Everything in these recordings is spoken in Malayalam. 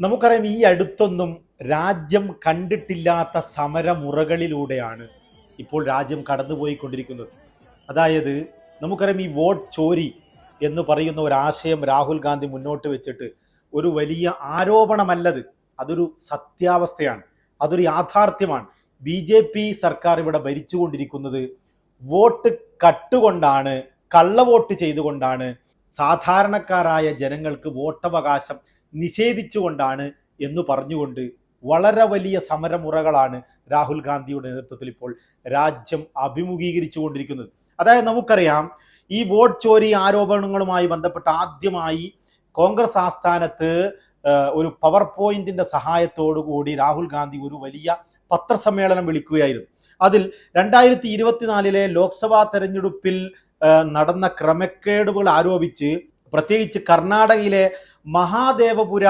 നമുക്കറിയാം ഈ അടുത്തൊന്നും രാജ്യം കണ്ടിട്ടില്ലാത്ത സമരമുറകളിലൂടെയാണ് ഇപ്പോൾ രാജ്യം കടന്നുപോയിക്കൊണ്ടിരിക്കുന്നത്. അതായത് നമുക്കറിയാം ഈ വോട്ട് ചോരി എന്ന് പറയുന്ന ഒരു ആശയം രാഹുൽ ഗാന്ധി മുന്നോട്ട് വെച്ചിട്ട് ഒരു വലിയ ആരോപണമല്ലത്. അതൊരു സത്യാവസ്ഥയാണ്. അതൊരു യാഥാർത്ഥ്യമാണ്. ബി ജെ പി സർക്കാർ ഇവിടെ ഭരിച്ചുകൊണ്ടിരിക്കുന്നത് വോട്ട് കട്ടുകൊണ്ടാണ് കള്ളവോട്ട് ചെയ്തുകൊണ്ടാണ് സാധാരണക്കാരായ ജനങ്ങൾക്ക് വോട്ടവകാശം നിഷേധിച്ചുകൊണ്ടാണ് എന്ന് പറഞ്ഞുകൊണ്ട് വളരെ വലിയ സമരമുറകളാണ് രാഹുൽ ഗാന്ധിയുടെ നേതൃത്വത്തിൽ ഇപ്പോൾ രാജ്യം അഭിമുഖീകരിച്ചു കൊണ്ടിരിക്കുന്നത് അതായത് നമുക്കറിയാം ഈ വോട്ട് ചോരി ആരോപണങ്ങളുമായി ബന്ധപ്പെട്ട് ആദ്യമായി കോൺഗ്രസ് ആസ്ഥാനത്ത് ഒരു പവർ പോയിന്റിന്റെ കൂടി രാഹുൽ ഗാന്ധി ഒരു വലിയ പത്രസമ്മേളനം വിളിക്കുകയായിരുന്നു. അതിൽ രണ്ടായിരത്തി ഇരുപത്തിനാലിലെ ലോക്സഭാ തെരഞ്ഞെടുപ്പിൽ നടന്ന ക്രമക്കേടുകൾ ആരോപിച്ച് പ്രത്യേകിച്ച് കർണാടകയിലെ മഹാദേവപുര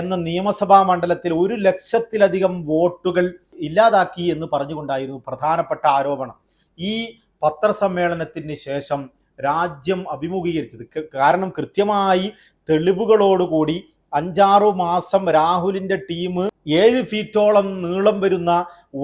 എന്ന നിയമസഭാ മണ്ഡലത്തിൽ ഒരു ലക്ഷത്തിലധികം വോട്ടുകൾ ഇല്ലാതാക്കി എന്ന് പറഞ്ഞുകൊണ്ടായിരുന്നു പ്രധാനപ്പെട്ട ആരോപണം. ഈ പത്രസമ്മേളനത്തിന് ശേഷം രാജ്യം അഭിമുഖീകരിച്ചത്. കാരണം കൃത്യമായി തെളിവുകളോടുകൂടി അഞ്ചാറു മാസം രാഹുലിന്റെ ടീം ഏഴ് ഫീറ്റോളം നീളം വരുന്ന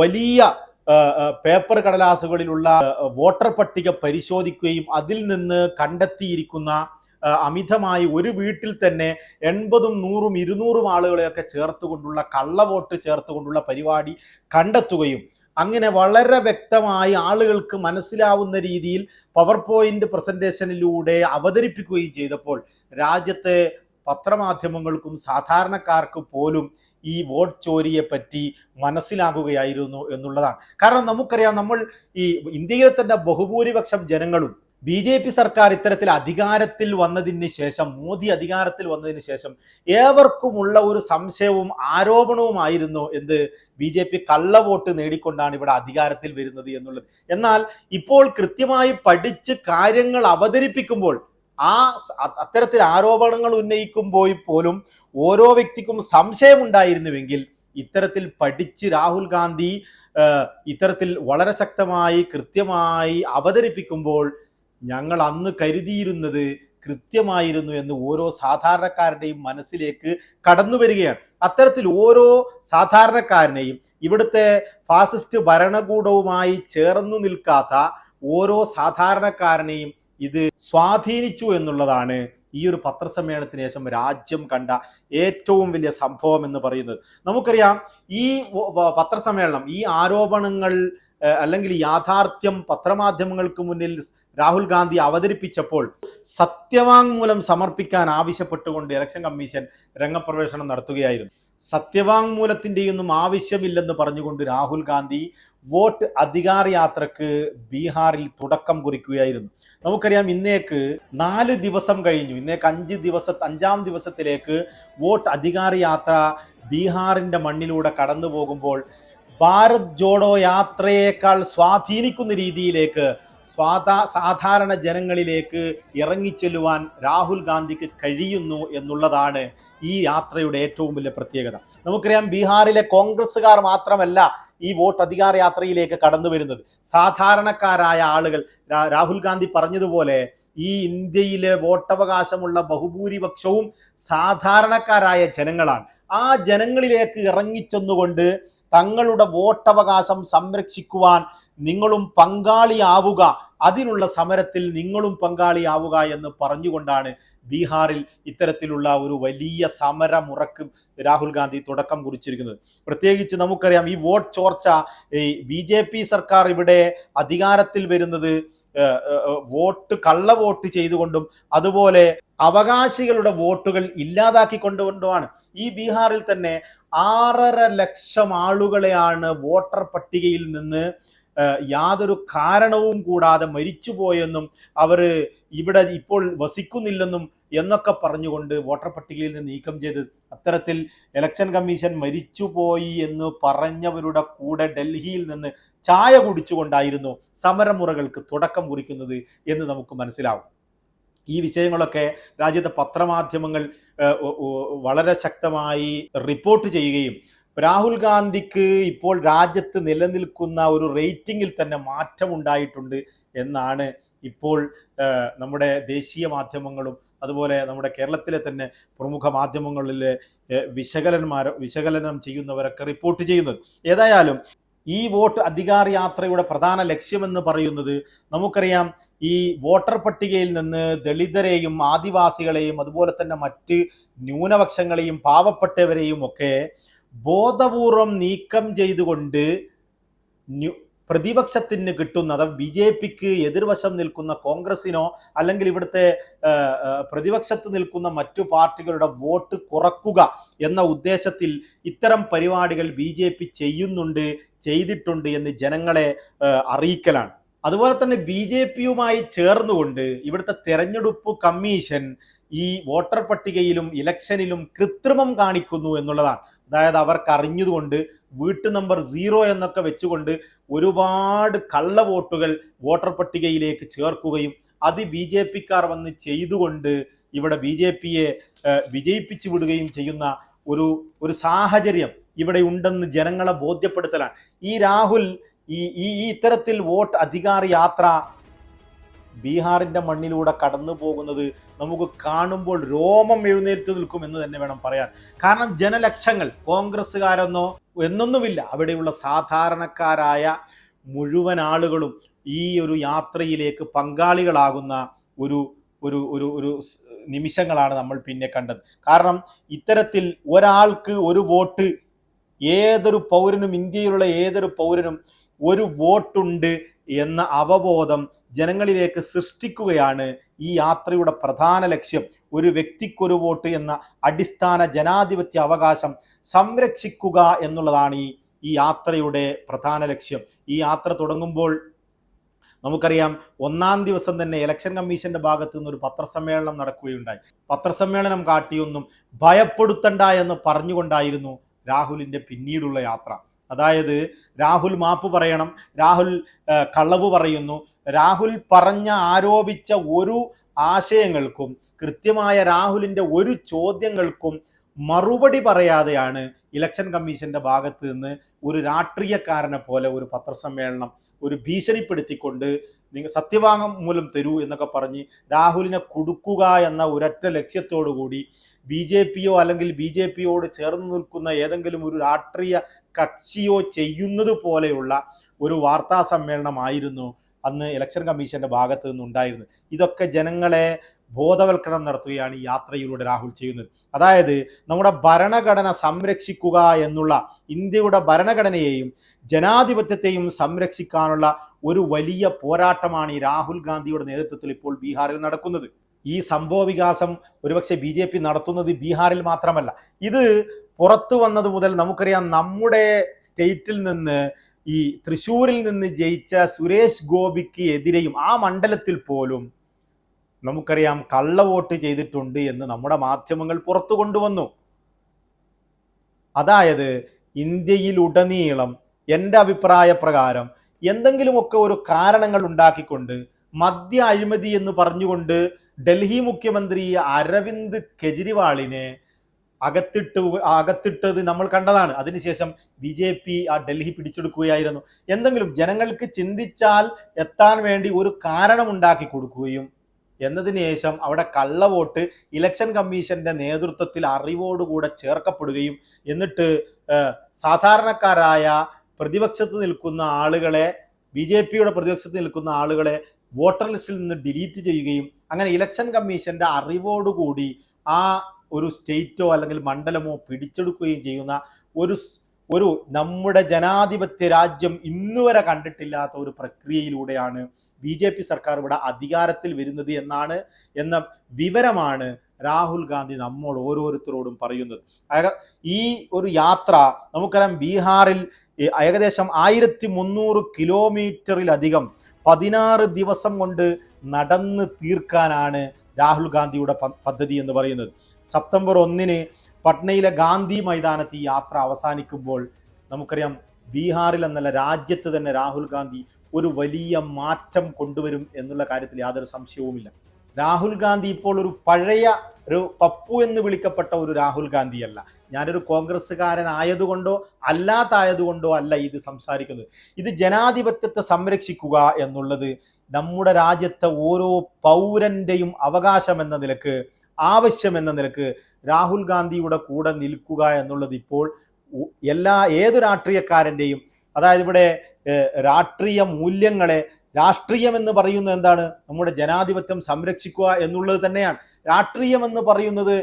വലിയ പേപ്പർ കടലാസുകളിലുള്ള വോട്ടർ പട്ടിക പരിശോധിക്കുകയും അതിൽ നിന്ന് കണ്ടെത്തിയിരിക്കുന്ന അമിതമായി ഒരു വീട്ടിൽ തന്നെ എൺപതും നൂറും ഇരുന്നൂറും ആളുകളെയൊക്കെ ചേർത്തുകൊണ്ടുള്ള കള്ളവോട്ട് ചേർത്തുകൊണ്ടുള്ള പരിപാടി കണ്ടെത്തുകയും അങ്ങനെ വളരെ വ്യക്തമായി ആളുകൾക്ക് മനസ്സിലാവുന്ന രീതിയിൽ പവർ പോയിന്റ് പ്രസന്റേഷനിലൂടെ അവതരിപ്പിക്കുകയും ചെയ്തപ്പോൾ രാജ്യത്തെ പത്രമാധ്യമങ്ങൾക്കും സാധാരണക്കാർക്ക് പോലും ഈ വോട്ട് ചോരിയെ പറ്റി മനസ്സിലാകുകയായിരുന്നു എന്നുള്ളതാണ്. കാരണം നമുക്കറിയാം നമ്മൾ ഈ ഇന്ത്യയിലെ തന്നെ ബഹുഭൂരിപക്ഷം ജനങ്ങളും ബി ജെ പി സർക്കാർ ഇത്തരത്തിൽ അധികാരത്തിൽ വന്നതിന് ശേഷം മോദി അധികാരത്തിൽ വന്നതിന് ശേഷം ഏവർക്കുമുള്ള ഒരു സംശയവും ആരോപണവുമായിരുന്നു എന്ത്? ബി ജെ പി കള്ളവോട്ട് നേടിക്കൊണ്ടാണ് ഇവിടെ അധികാരത്തിൽ വരുന്നത് എന്നുള്ളത്. എന്നാൽ ഇപ്പോൾ കൃത്യമായി പഠിച്ച് കാര്യങ്ങൾ അവതരിപ്പിക്കുമ്പോൾ ആ അത്തരത്തിൽ ആരോപണങ്ങൾ ഉന്നയിക്കുമ്പോൾ പോലും ഓരോ വ്യക്തിക്കും സംശയമുണ്ടായിരുന്നുവെങ്കിൽ ഇത്തരത്തിൽ പഠിച്ച് രാഹുൽ ഗാന്ധി ഇത്തരത്തിൽ വളരെ ശക്തമായി കൃത്യമായി അവതരിപ്പിക്കുമ്പോൾ ഞങ്ങൾ അന്ന് കരുതിയിരുന്നത് കൃത്യമായിരുന്നു എന്ന് ഓരോ സാധാരണക്കാരുടെയും മനസ്സിലേക്ക് കടന്നു വരികയാണ്. അത്തരത്തിൽ ഓരോ സാധാരണക്കാരനെയും ഇവിടുത്തെ ഫാസിസ്റ്റ് ഭരണകൂടവുമായി ചേർന്നു നിൽക്കാത്ത ഓരോ സാധാരണക്കാരനെയും ഇത് സ്വാധീനിച്ചു എന്നുള്ളതാണ് ഈ ഒരു പത്രസമ്മേളനത്തിന് ശേഷം രാജ്യം കണ്ട ഏറ്റവും വലിയ സംഭവം എന്ന് പറയുന്നത്. നമുക്കറിയാം ഈ പത്രസമ്മേളനം ഈ ആരോപണങ്ങൾ അല്ലെങ്കിൽ യാഥാർത്ഥ്യം പത്രമാധ്യമങ്ങൾക്ക് മുന്നിൽ രാഹുൽ ഗാന്ധി അവതരിപ്പിച്ചപ്പോൾ സത്യവാങ്മൂലം സമർപ്പിക്കാൻ ആവശ്യപ്പെട്ടുകൊണ്ട് ഇലക്ഷൻ കമ്മീഷൻ രംഗപ്രവേശനം നടത്തുകയായിരുന്നു. സത്യവാങ്മൂലത്തിന്റെയൊന്നും ആവശ്യമില്ലെന്ന് പറഞ്ഞുകൊണ്ട് രാഹുൽ ഗാന്ധി വോട്ട് അധികാര യാത്രയ്ക്ക് ബീഹാറിൽ തുടക്കം കുറിക്കുകയായിരുന്നു. നമുക്കറിയാം ഇന്നേക്ക് നാല് ദിവസം കഴിഞ്ഞു. ഇന്നേക്ക് അഞ്ച് ദിവസ അഞ്ചാം ദിവസത്തിലേക്ക് വോട്ട് അധികാര യാത്ര ബീഹാറിന്റെ മണ്ണിലൂടെ കടന്നു പോകുമ്പോൾ ഭാരത് ജോഡോ യാത്രയേക്കാൾ സ്വാധീനിക്കുന്ന രീതിയിലേക്ക് സ്വാധാ സാധാരണ ജനങ്ങളിലേക്ക് ഇറങ്ങിച്ചെല്ലുവാൻ രാഹുൽ ഗാന്ധിക്ക് കഴിയുന്നു എന്നുള്ളതാണ് ഈ യാത്രയുടെ ഏറ്റവും വലിയ പ്രത്യേകത. നമുക്കറിയാം ബീഹാറിലെ കോൺഗ്രസ്സുകാർ മാത്രമല്ല ഈ വോട്ട് അധികാര യാത്രയിലേക്ക് കടന്നു വരുന്നത്. സാധാരണക്കാരായ ആളുകൾ രാഹുൽ ഗാന്ധി പറഞ്ഞതുപോലെ ഈ ഇന്ത്യയിലെ വോട്ടവകാശമുള്ള ബഹുഭൂരിപക്ഷവും സാധാരണക്കാരായ ജനങ്ങളാണ്. ആ ജനങ്ങളിലേക്ക് ഇറങ്ങിച്ചെന്നുകൊണ്ട് തങ്ങളുടെ വോട്ടവകാശം സംരക്ഷിക്കുവാൻ നിങ്ങളും പങ്കാളിയാവുക. അതിനുള്ള സമരത്തിൽ നിങ്ങളും പങ്കാളിയാവുക എന്ന് പറഞ്ഞുകൊണ്ടാണ് ബീഹാറിൽ ഇത്തരത്തിലുള്ള ഒരു വലിയ സമരമുറക്ക് രാഹുൽ ഗാന്ധി തുടക്കം കുറിച്ചിരിക്കുന്നത്. പ്രത്യേകിച്ച് നമുക്കറിയാം ഈ വോട്ട് ചോർച്ച ഈ ബി ജെ പി സർക്കാർ ഇവിടെ അധികാരത്തിൽ വരുന്നത് വോട്ട് കള്ള വോട്ട് ചെയ്തുകൊണ്ടും അതുപോലെ അവകാശികളുടെ വോട്ടുകൾ ഇല്ലാതാക്കി കൊണ്ടുകൊണ്ടുമാണ് ഈ ബീഹാറിൽ തന്നെ ആറര ലക്ഷം ആളുകളെയാണ് വോട്ടർ പട്ടികയിൽ നിന്ന് യാതൊരു കാരണവും കൂടാതെ മരിച്ചുപോയെന്നും അവർ ഇവിടെ ഇപ്പോൾ വസിക്കുന്നില്ലെന്നും എന്നൊക്കെ പറഞ്ഞുകൊണ്ട് വോട്ടർ പട്ടികയിൽ നിന്ന് നീക്കം ചെയ്ത് അത്തരത്തിൽ ഇലക്ഷൻ കമ്മീഷൻ മരിച്ചുപോയി എന്ന് പറഞ്ഞവരുടെ കൂടെ ഡൽഹിയിൽ നിന്ന് ചായ കുടിച്ചുകൊണ്ടായിരുന്നു സമരമുറകൾക്ക് തുടക്കം കുറിക്കുന്നത് എന്ന് നമുക്ക് മനസ്സിലാവും. ഈ വിഷയങ്ങളൊക്കെ രാജ്യത്തെ പത്രമാധ്യമങ്ങൾ വളരെ ശക്തമായി റിപ്പോർട്ട് ചെയ്യുകയും രാഹുൽ ഗാന്ധിക്ക് ഇപ്പോൾ രാജ്യത്ത് നിലനിൽക്കുന്ന ഒരു റേറ്റിംഗിൽ തന്നെ മാറ്റമുണ്ടായിട്ടുണ്ട് എന്നാണ് ഇപ്പോൾ നമ്മുടെ ദേശീയ മാധ്യമങ്ങളും അതുപോലെ നമ്മുടെ കേരളത്തിലെ തന്നെ പ്രമുഖ മാധ്യമങ്ങളിലെ വിശകലന്മാർ വിശകലനം ചെയ്യുന്നവരൊക്കെ റിപ്പോർട്ട് ചെയ്യുന്നത്. ഏതായാലും ഈ വോട്ട് അധികാര യാത്രയുടെ പ്രധാന ലക്ഷ്യമെന്ന് പറയുന്നത് നമുക്കറിയാം ഈ വോട്ടർ പട്ടികയിൽ നിന്ന് ദളിതരെയും ആദിവാസികളെയും അതുപോലെ തന്നെ മറ്റ് ന്യൂനപക്ഷങ്ങളെയും പാവപ്പെട്ടവരെയും ഒക്കെ ബോധപൂർവം നീക്കം ചെയ്തുകൊണ്ട് പ്രതിപക്ഷത്തിന് കിട്ടുന്ന അഥവാ ബി ജെ പിക്ക് എതിർവശം നിൽക്കുന്ന കോൺഗ്രസിനോ അല്ലെങ്കിൽ ഇവിടുത്തെ പ്രതിപക്ഷത്ത് നിൽക്കുന്ന മറ്റു പാർട്ടികളുടെ വോട്ട് കുറക്കുക എന്ന ഉദ്ദേശത്തിൽ ഇത്തരം പരിപാടികൾ ബി ചെയ്യുന്നുണ്ട് ചെയ്തിട്ടുണ്ട് എന്ന് ജനങ്ങളെ അറിയിക്കലാണ്. അതുപോലെ തന്നെ ബി ജെ പിയുമായി ചേർന്നുകൊണ്ട് ഇവിടുത്തെ തെരഞ്ഞെടുപ്പ് കമ്മീഷൻ ഈ വോട്ടർ പട്ടികയിലും ഇലക്ഷനിലും കൃത്രിമം കാണിക്കുന്നു എന്നുള്ളതാണ്. അതായത് അവർക്ക് അറിഞ്ഞതുകൊണ്ട് വീട്ടു നമ്പർ സീറോ എന്നൊക്കെ വെച്ചുകൊണ്ട് ഒരുപാട് കള്ള വോട്ടുകൾ വോട്ടർ പട്ടികയിലേക്ക് ചേർക്കുകയും അത് ബി ജെ പിക്കാർ വന്ന് ചെയ്തുകൊണ്ട് ഇവിടെ ബി ജെ പിയെ വിജയിപ്പിച്ചു വിടുകയും ചെയ്യുന്ന ഒരു ഒരു സാഹചര്യം ഇവിടെ ഉണ്ടെന്ന് ജനങ്ങളെ ബോധ്യപ്പെടുത്തലാണ്. ഈ രാഹുൽ ഈ ഈ ഇത്തരത്തിൽ വോട്ട് അധികാര യാത്ര ബീഹാറിന്റെ മണ്ണിലൂടെ കടന്നു പോകുന്നത് നമുക്ക് കാണുമ്പോൾ രോമം എഴുന്നേറ്റ് നിൽക്കും എന്ന് തന്നെ വേണം പറയാൻ. കാരണം ജനലക്ഷങ്ങൾ കോൺഗ്രസ്സുകാരെന്നോ എന്നൊന്നുമില്ല. അവിടെയുള്ള സാധാരണക്കാരായ മുഴുവൻ ആളുകളും ഈ ഒരു യാത്രയിലേക്ക് പങ്കാളികളാകുന്ന ഒരു ഒരു ഒരു ഒരു നിമിഷങ്ങളാണ് നമ്മൾ പിന്നെ കണ്ടത്. കാരണം ഇത്തരത്തിൽ ഒരാൾക്ക് ഒരു വോട്ട് ഏതൊരു പൗരനും ഇന്ത്യയിലുള്ള ഏതൊരു പൗരനും ഒരു വോട്ടുണ്ട് എന്ന അവബോധം ജനങ്ങളിലേക്ക് സൃഷ്ടിക്കുകയാണ് ഈ യാത്രയുടെ പ്രധാന ലക്ഷ്യം. ഒരു വ്യക്തിക്കൊരു വോട്ട് എന്ന അടിസ്ഥാന ജനാധിപത്യ അവകാശം സംരക്ഷിക്കുക എന്നുള്ളതാണ് ഈ ഈ യാത്രയുടെ പ്രധാന ലക്ഷ്യം. ഈ യാത്ര തുടങ്ങുമ്പോൾ നമുക്കറിയാം ഒന്നാം ദിവസം തന്നെ ഇലക്ഷൻ കമ്മീഷന്റെ ഭാഗത്തു നിന്ന് ഒരു പത്രസമ്മേളനം നടക്കുകയുണ്ടായി. പത്രസമ്മേളനം കാട്ടിയൊന്നും ഭയപ്പെടുത്തണ്ട എന്ന് പറഞ്ഞുകൊണ്ടായിരുന്നു രാഹുലിന്റെ പിന്നീടുള്ള യാത്ര. അതായത് രാഹുൽ മാപ്പ് പറയണം രാഹുൽ കളവ് പറയുന്നു. രാഹുൽ പറഞ്ഞ ആരോപിച്ച ഒരു ആശയങ്ങൾക്കും കൃത്യമായ രാഹുലിന്റെ ഒരു ചോദ്യങ്ങൾക്കും മറുപടി പറയാതെയാണ് ഇലക്ഷൻ കമ്മീഷന്റെ ഭാഗത്ത് നിന്ന് ഒരു രാഷ്ട്രീയക്കാരനെ പോലെ ഒരു പത്രസമ്മേളനം ഒരു ഭീഷണിപ്പെടുത്തിക്കൊണ്ട് നിങ്ങൾ സത്യവാങ്മൂലം തരൂ എന്നൊക്കെ പറഞ്ഞ് രാഹുലിനെ കൊടുക്കുക എന്ന ഒരൊറ്റ ലക്ഷ്യത്തോടു കൂടി ബി ജെ പിയോ അല്ലെങ്കിൽ ബി ജെ പിയോട് ചേർന്ന് നിൽക്കുന്ന ഏതെങ്കിലും ഒരു രാഷ്ട്രീയ കക്ഷിയോ ചെയ്യുന്നത് പോലെയുള്ള ഒരു വാർത്താ സമ്മേളനമായിരുന്നു അന്ന് ഇലക്ഷൻ കമ്മീഷന്റെ ഭാഗത്ത് നിന്നുണ്ടായിരുന്നു. ഇതൊക്കെ ജനങ്ങളെ ബോധവൽക്കരണം നടത്തുകയാണ് യാത്രയിലൂടെ രാഹുൽ ചെയ്യുന്നത്. അതായത് നമ്മുടെ ഭരണഘടന സംരക്ഷിക്കുക എന്നുള്ള ഇന്ത്യയുടെ ഭരണഘടനയെയും ജനാധിപത്യത്തെയും സംരക്ഷിക്കാനുള്ള ഒരു വലിയ പോരാട്ടമാണ് ഈ രാഹുൽ ഗാന്ധിയുടെ നേതൃത്വത്തിൽ ഇപ്പോൾ ബീഹാറിൽ നടക്കുന്നത്. ഈ സംഭവ വികാസം ഒരുപക്ഷെ ബി ജെ പി നടത്തുന്നത് ബീഹാറിൽ മാത്രമല്ല. ഇത് പുറത്തു വന്നത് മുതൽ നമുക്കറിയാം നമ്മുടെ സ്റ്റേറ്റിൽ നിന്ന് ഈ തൃശ്ശൂരിൽ നിന്ന് ജയിച്ച സുരേഷ് ഗോപിക്ക് എതിരെയും ആ മണ്ഡലത്തിൽ പോലും നമുക്കറിയാം കള്ളവോട്ട് ചെയ്തിട്ടുണ്ട് എന്ന് നമ്മുടെ മാധ്യമങ്ങൾ പുറത്തു കൊണ്ടുവന്നു. അതായത് ഇന്ത്യയിലുടനീളം എന്റെ അഭിപ്രായ പ്രകാരം എന്തെങ്കിലുമൊക്കെ ഒരു കാരണങ്ങൾ ഉണ്ടാക്കിക്കൊണ്ട് മദ്യ അഴിമതി എന്ന് പറഞ്ഞുകൊണ്ട് ഡൽഹി മുഖ്യമന്ത്രി അരവിന്ദ് കെജ്രിവാളിനെ അകത്തിട്ട് അകത്തിട്ടത് നമ്മൾ കണ്ടതാണ്. അതിനുശേഷം ബി ജെ പി ആ ഡൽഹി പിടിച്ചെടുക്കുകയായിരുന്നു. എന്തെങ്കിലും ജനങ്ങൾക്ക് ചിന്തിച്ചാൽ എത്താൻ വേണ്ടി ഒരു കാരണം ഉണ്ടാക്കി കൊടുക്കുകയും എന്നതിന് ശേഷം അവിടെ കള്ളവോട്ട് ഇലക്ഷൻ കമ്മീഷന്റെ നേതൃത്വത്തിൽ അറിവോടുകൂടെ ചേർക്കപ്പെടുകയും എന്നിട്ട് സാധാരണക്കാരായ പ്രതിപക്ഷത്ത് നിൽക്കുന്ന ആളുകളെ ബി ജെ പിയുടെ പ്രതിപക്ഷത്ത് നിൽക്കുന്ന ആളുകളെ വോട്ടർ ലിസ്റ്റിൽ നിന്ന് ഡിലീറ്റ് ചെയ്യുകയും അങ്ങനെ ഇലക്ഷൻ കമ്മീഷന്റെ അറിവോടുകൂടി ആ ഒരു സ്റ്റേറ്റോ അല്ലെങ്കിൽ മണ്ഡലമോ പിടിച്ചെടുക്കുകയും ചെയ്യുന്ന ഒരു ഒരു നമ്മുടെ ജനാധിപത്യ രാജ്യം ഇന്നുവരെ കണ്ടിട്ടില്ലാത്ത ഒരു പ്രക്രിയയിലൂടെയാണ് ബി ജെ പി സർക്കാർ ഇവിടെ അധികാരത്തിൽ വരുന്നത് എന്നാണ് എന്ന വിവരമാണ് രാഹുൽ ഗാന്ധി നമ്മോട് ഓരോരുത്തരോടും പറയുന്നത്. ഈ ഒരു യാത്ര നമുക്കറിയാം ബീഹാറിൽ ഏകദേശം ആയിരത്തി മുന്നൂറ് കിലോമീറ്ററിലധികം പതിനാറ് ദിവസം കൊണ്ട് നടന്ന് തീർക്കാനാണ് രാഹുൽ ഗാന്ധിയുടെ പദ്ധതി എന്ന് പറയുന്നത്. സെപ്റ്റംബർ ഒന്നിന് പട്നയിലെ ഗാന്ധി മൈതാനത്ത് ഈ യാത്ര അവസാനിക്കുമ്പോൾ നമുക്കറിയാം ബീഹാറിൽ എന്നല്ല രാജ്യത്ത് തന്നെ രാഹുൽ ഗാന്ധി ഒരു വലിയ മാറ്റം കൊണ്ടുവരും എന്നുള്ള കാര്യത്തിൽ യാതൊരു സംശയവുമില്ല. രാഹുൽ ഗാന്ധി ഇപ്പോൾ ഒരു പഴയ ഒരു പപ്പു എന്ന് വിളിക്കപ്പെട്ട ഒരു രാഹുൽ ഗാന്ധിയല്ല. ഞാനൊരു കോൺഗ്രസ്സുകാരനായതുകൊണ്ടോ അല്ലാത്തായതുകൊണ്ടോ അല്ല ഇത് സംസാരിക്കുന്നത്. ഇത് ജനാധിപത്യത്തെ സംരക്ഷിക്കുക എന്നുള്ളത് നമ്മുടെ രാജ്യത്തെ ഓരോ പൗരന്റെയും അവകാശം എന്ന നിലയ്ക്ക് ആവശ്യം എന്ന നിലയ്ക്ക് രാഹുൽ ഗാന്ധിയുടെ കൂടെ നിൽക്കുക എന്നുള്ളത് ഇപ്പോൾ എല്ലാ ഏത് രാഷ്ട്രീയക്കാരന്റെയും അതായത് ഇവിടെ രാഷ്ട്രീയ മൂല്യങ്ങളെ രാഷ്ട്രീയം എന്ന് പറയുന്നത് എന്താണ്? നമ്മുടെ ജനാധിപത്യം സംരക്ഷിക്കുക എന്നുള്ളത് തന്നെയാണ്. രാഷ്ട്രീയം എന്ന് പറയുന്നത്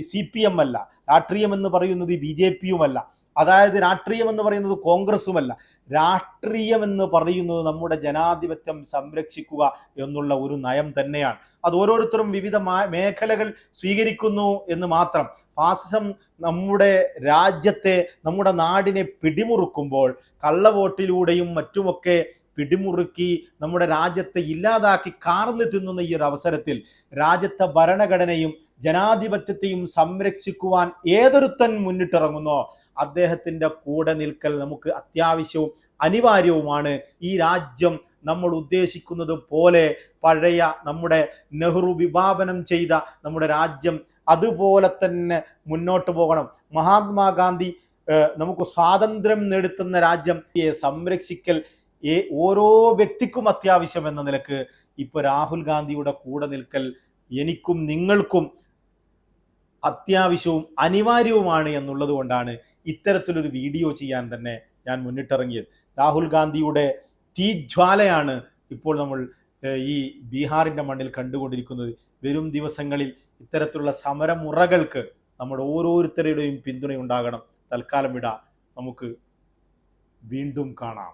സി പി എം അല്ല. രാഷ്ട്രീയം എന്ന് പറയുന്നത് ബി ജെ പിയുമല്ല. അതായത് രാഷ്ട്രീയം എന്ന് പറയുന്നത് കോൺഗ്രസുമല്ല. രാഷ്ട്രീയം എന്ന് പറയുന്നത് നമ്മുടെ ജനാധിപത്യം സംരക്ഷിക്കുക എന്നുള്ള ഒരു നയം തന്നെയാണ്. അത് ഓരോരുത്തരും വിവിധ മേഖലകൾ സ്വീകരിക്കുന്നു എന്ന് മാത്രം. ഫാസിസം നമ്മുടെ രാജ്യത്തെ നമ്മുടെ നാടിനെ പിടിമുറുക്കുമ്പോൾ കള്ളവോട്ടിലൂടെയും മറ്റുമൊക്കെ പിടിമുറുക്കി നമ്മുടെ രാജ്യത്തെ ഇല്ലാതാക്കി കാർന്നു തിന്നുന്ന ഈ ഒരു അവസരത്തിൽ രാജ്യത്തെ ഭരണഘടനയും ജനാധിപത്യത്തെയും സംരക്ഷിക്കുവാൻ ഏതൊരുത്തൻ മുന്നിട്ടിറങ്ങുന്നോ അദ്ദേഹത്തിന്റെ കൂടെ നിൽക്കൽ നമുക്ക് അത്യാവശ്യവും അനിവാര്യവുമാണ്. ഈ രാജ്യം നമ്മൾ ഉദ്ദേശിക്കുന്നത് പോലെ പഴയ നമ്മുടെ നെഹ്റു വിഭാവനം ചെയ്ത നമ്മുടെ രാജ്യം അതുപോലെ തന്നെ മുന്നോട്ട് പോകണം. മഹാത്മാഗാന്ധി നമുക്ക് സ്വാതന്ത്ര്യം നേടുത്തുന്ന രാജ്യം. സംരക്ഷിക്കൽ ഓരോ വ്യക്തിക്കും അത്യാവശ്യം എന്ന നിലയ്ക്ക് ഇപ്പൊ രാഹുൽ ഗാന്ധിയുടെ കൂടെ നിൽക്കൽ എനിക്കും നിങ്ങൾക്കും അത്യാവശ്യവും അനിവാര്യവുമാണ് എന്നുള്ളത് കൊണ്ടാണ് ഇത്തരത്തിലൊരു വീഡിയോ ചെയ്യാൻ തന്നെ ഞാൻ മുന്നിട്ടിറങ്ങിയത്. രാഹുൽ ഗാന്ധിയുടെ തീജ്വാലയാണ് ഇപ്പോൾ നമ്മൾ ഈ ബീഹാറിന്റെ മണ്ണിൽ കണ്ടുകൊണ്ടിരിക്കുന്നത്. വരും ദിവസങ്ങളിൽ ഇത്തരത്തിലുള്ള സമരമുറകൾക്ക് നമ്മുടെ ഓരോരുത്തരുടെയും പിന്തുണയുണ്ടാകണം. തൽക്കാലം വിട. നമുക്ക് വീണ്ടും കാണാം.